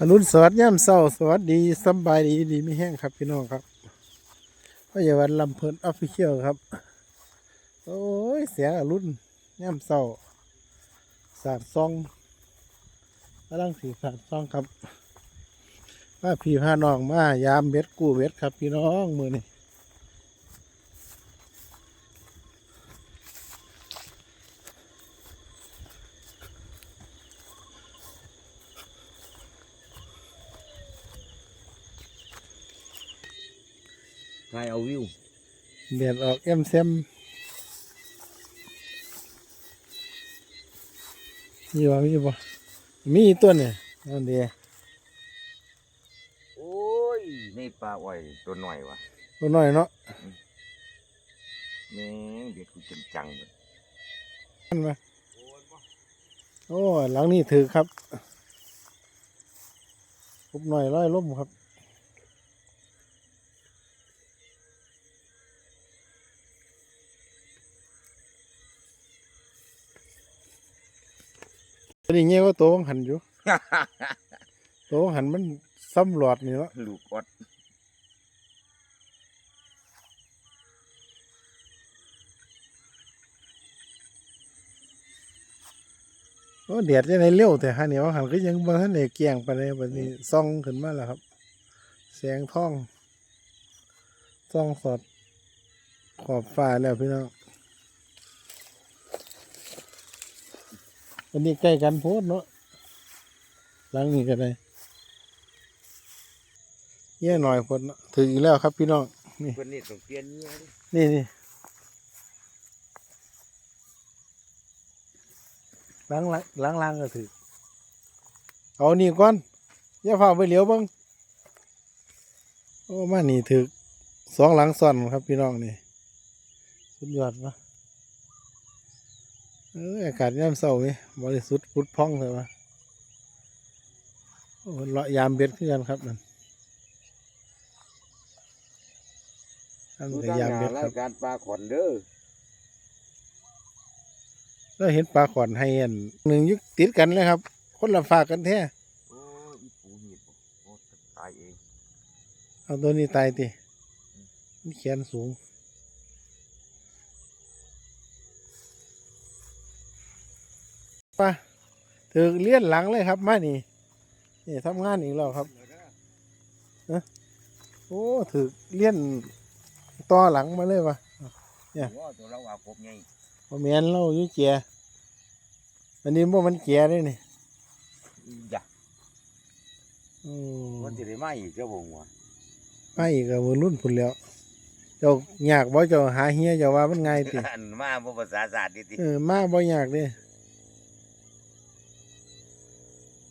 อรุณสวัสดิ์ย่ำเศร้าสวัสดีสบายดีดีไม่แห้งครับพี่น้องครับพระยาวันลำเพลินออฟฟิเชียลครับ โอ้ยเสียงอรุณย่ำเศร้าสาดซองกำลังสีสาดซองครับว่าพี่พาน้องมายามเบ็ดกู้เบ็ดครับ พี่น้องมือนี่ ใครเอาวิวเดียดออกเอ็มเซมมีบ่มีบ่มีตัวเนี่ยนั่นเดียโอ้ยในปลาอ้อยตัวหน่อยวะตัวน้อยเนาะแม่งเด็กกูจนจังเลยอันมาโอ้หลังนี้ถือครับปุบหน่อยร้อยล้มครับ ตัวนี้เงี้ยก็โตวของหันอยู่ โตวของหันมันซ้ำหลอดนี่เนาะลูกอดโอ้เดียดจะในเร็วแต่ฮะเนี่ยว่าหันก็ยังบางท่านเอกเกี่ยงไปเลยแบบนี้ซ่องขึ้นมาแล้วครับแสงท่องซ่องสอดขอบฟ้าแล้วพี่น้อง วันนี้ใกล้กันโพดเนาะหลังนี้ก็ได้เยี่ยหน่อยคนเนาะถึงอีกแล้วครับพี่น้องนี่เพื่นนี่ต้องเปลี่ยนเงี้ยดินี่นี่ล้างล้างล้างล้างก็ถือเอานี่ก่อนอย่าพาไปเหลียวบ้างโอ้มานี่ถือสองหลังซ่อนครับพี่น้องนี่สุดยอดวะ เอออากาศย่ำเศร้าเว้ยบริสุทธิ์พุดพองเลยวะโอ้เลาะยามเบ็ดขึ้นกันครับนั่นนั่นดูก็ตั้งยามหน้าเบ็ดราครัยบการปลาขอนเด้อแล้วเห็นปลาขอนให้อันหนึ่งอยึกติดกันเลยครับ คนละฝากกันแท้โอ้ยอีปูหีบโอ้ตายเองเอาตัวนี้ตายติมันแขนสูง ปะถือเลี้ยนหลังเลยครับมานี่นี่ทำงานอีกแล้วครับโอ้ถือเลี้ยนต่อหลังมาเลยวะเนี่ยว่าตัวเราอาครบไงพอแมนเราอยู่เจียอันนี้บ่มันเจียเลยนี่อย่าโอ้วันที่ได้มาอีกเจ้าบ่งวะไปอีกกับมือรุ่นพุ่นแล้วเจ้าอยากบ่เจ้าหาเฮียเจ้าว่ามันง่ายติอันมาบ่ภาษาศาสตร์ดิติเออมาบ่อยากเด้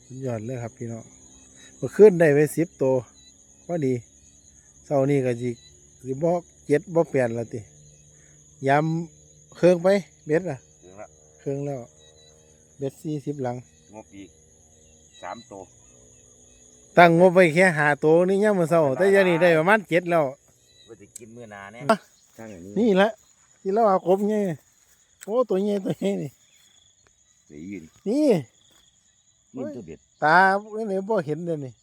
สุดยอดเลยครับพี่น้องเมื่อคืนได้ไปสิบตัวพอดีเช้านี้ก็สิสิบ่เจ็ดบ่แปดแล้วติยำเครื่องไปเบ็ดอะถึงละเครื่องแล้ว เบ็ดสี่สิบหลัง งบอีกสามตัวตั้งงบไปแค่หาตัวนี่ยังมื้อเช้าแต่ยานี้ได้ประมาณเจ็ดแล้ว ว่าจะกินมื้อหนาแน่อะทางอันนี้นี่ละที่เราเอากบไงโอ้ตัวใหญ่ตัวใหญ่นี่เสียยืนนี่ยื นตัวเด็ดตาเนี่ยบ่เห็นเดี๋ยวนี้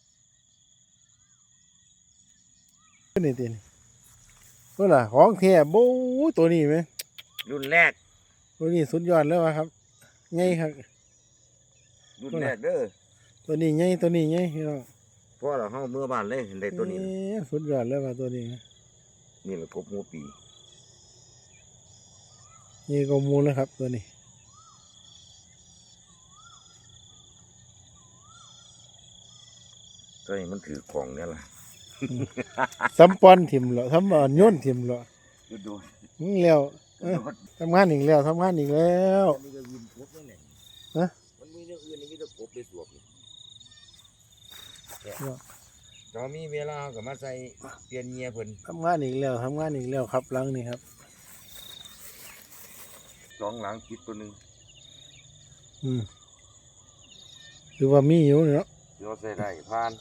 นี่ตีนี่เพื่อล่ะของแท้โบ้ตัวนี้ไหมรุ่นแรกตัวนี้สุดยอดแล้ววะครับใหญ่ครับรุ่นแรกเด้อตัวนี้ใหญ่ตัวนี้ใหญ่พี่น้องเพราะเราเฮาเมื่อบ้านเลยเห็นได้ตัวนี้เอ๊ะสุดยอดแล้วว่ะตัวนี้นี่แหละครบหัวปี นี่ก็มูลแล้วครับตัวนี้ ตัวนี้มันถือของเนี่ยล่ะสัมปอนถิ่มเหรอสัมปอนโยนถิ่มเหรอดูดูมึงแล้วดูดูทำงานอีกแล้วทำงานอีกแล้วมันมีแต่วินครบนั่นแหละฮะมันมีเรื่องอื่นนี่มีแต่ครบได้สวบนี่เนี่ยเนาะเรามีเวลาก็มาใส่เปลี่ยนเงียเพิ่นทำงานอีกแล้วทำงานอีกแล้วครับหลังนี่ครับสองหลังคิดตัวหนึงอืมคือว่ามีอยู่เนาะ เดี๋ยวใส่ได้ผ่าน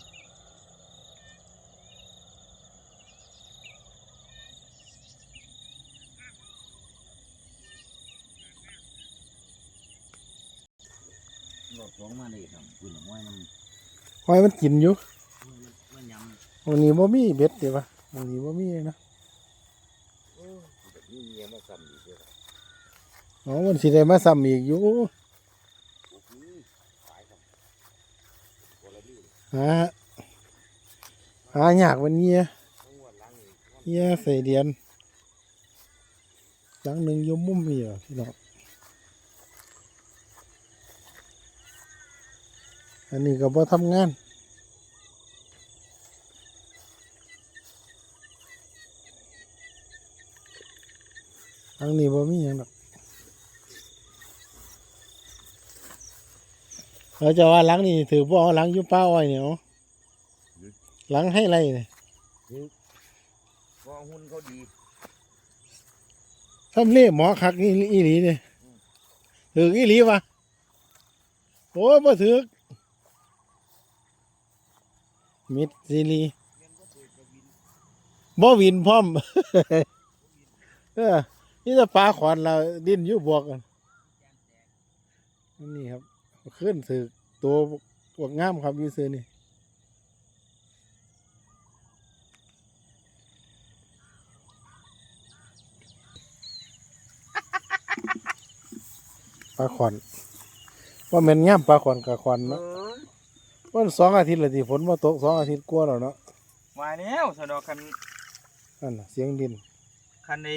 รถสองมาเลยครับคุณหมวยมันหอยมันกินอยู่มันยวันนี้บ่มีเบ็ดเดี๋ยววะวันนี้บ่มีนะำโอ้แบบนี้เมียมาซ้ำอีกเด้อ อ๋อมันสิได้มาซ้ำอีกอยู่ โอ้โหขายครับบ่ละนี่ หาหายากวันเนี้ทั้งวันล้างนี่เฮียใส่เดียนหลังหนึ่งยมมุมมีเหรอพี่น้องอันนี้ก็บ่ทำงานหลังนี้บ่มีหยังดอก เราจะว่าหลังนี้ถือบ่เอาหลังอยู่ป้าอ้อยเนี่ยเอาหลังให้ไรเนี่ยเพราะหุ้นเขาดีทำเล่หมอคักอีอีหลีเนี่ยถืออีหลีวะโอ้ยบ่ถือกมิดซีรีบ่วินพร้อมเออนี่จะปลาขวานเราดิ้นอยู่บวกกันนี่ครับ ขึ้นถือตัวพวกงามครับอยูซื้อนี่ปลาขวานว่าแม่นงามปลาขวานกับขวานเอเนาะอว่าสองอาทิตย์และที่ฝนมาตกสองอาทิตย์กว่าแล้วเนาะมาแล้วสนอคันนั่นน่ะเสียงดินคันใน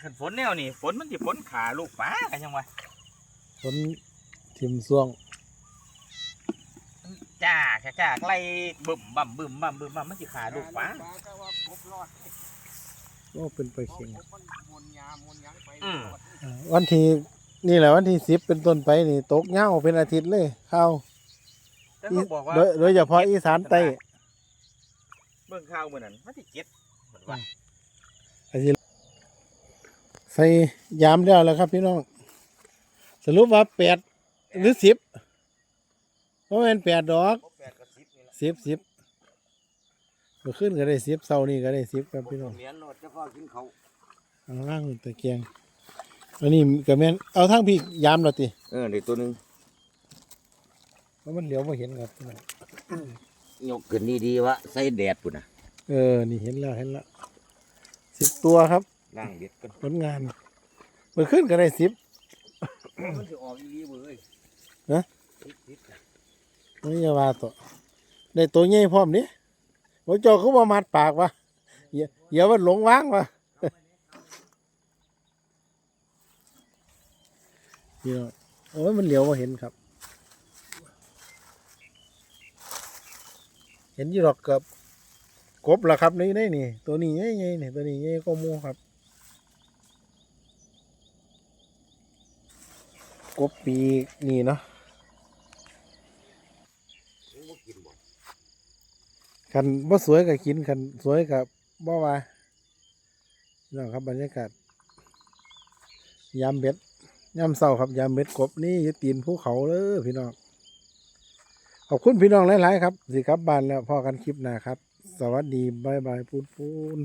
คันฝนแนวนี่ฝนมันสิฝนขาลูกป้ากันยังวะฝน ทิมซ่วงจ้าจ้าจ้าไล่บึ้มบั่มบึ้มบั่มบึ้มบั่มมันสิขาลูกป้าโอ้เป็นไปเข็งอืมอ่าวันที่นี่แหละวันที่สิบเป็นต้นไปนี่ตกเงาเป็นอาทิตย์เลยข้าวแต่เขาบอกว่าโดยโดยเฉพาะอีสานใต้เบิ่งข้าวมื้อนั้นมันสิเจ็ดเหมือนว่าอาทิตย์ใส่ยามแล้วแล้วครับพี่น้อง สรุปว่าแปด หรือสิบเพราะเป็นแปดดอกบ่แปดกับสิบนี่ล่ะสิบสิบเมื่อขึ้นก็ได้สิบเสาร์นี่ก็ได้สิบครับพี่น้องเมียนโนดจะพ่อกินเขาข้างล่างตะเกียงอันนี้ก็แม่นเอาทั้งพี่ยามเราติเออเด็กตัวหนึงเพราะมันเหลียวมาเห็นครับพี่น้องยกขึ้นดีๆวะใส่แดดปุ่นน่ะเออ นี่เห็นแล้วเห็นแล้วสิบตัวครับ ล่างเด็ดกันผลงานเมื่อขึ้นก็ได้สิบมันสิออกอีหลีเว้ย ฮะนี่อย่าว่าตัวได้ตัวใหญ่พร้อมนี่ว่าเจ้าเขามามัดปากวะอย่าอย่าว่าหลงวางวะพี่น้องโอ้ยมันเหลียวมาเห็นครับ เห็นอยู่หรอกกับกบละครับนี่นี่นี่ ตัวนี้ใหญ่ๆนี่ตัวนี้ใหญ่ก็มูครับ กบปีนี่เนาะ มึงบ่กินบ่ ขันบ่สวยกับกินขันสวยกับ่ว่าพี่น้องครับบรรยากาศยามเบ็ดยามเศร้าครับยามเบ็ดกบนี่ยู่ตีนภูเขาเลยพี่น้องขอบคุณพี่น้องหลาย ๆ ครับสิครับบ้านแล้วพอกันคลิปหน้าครับ สวัสดีบายบายปูนปูน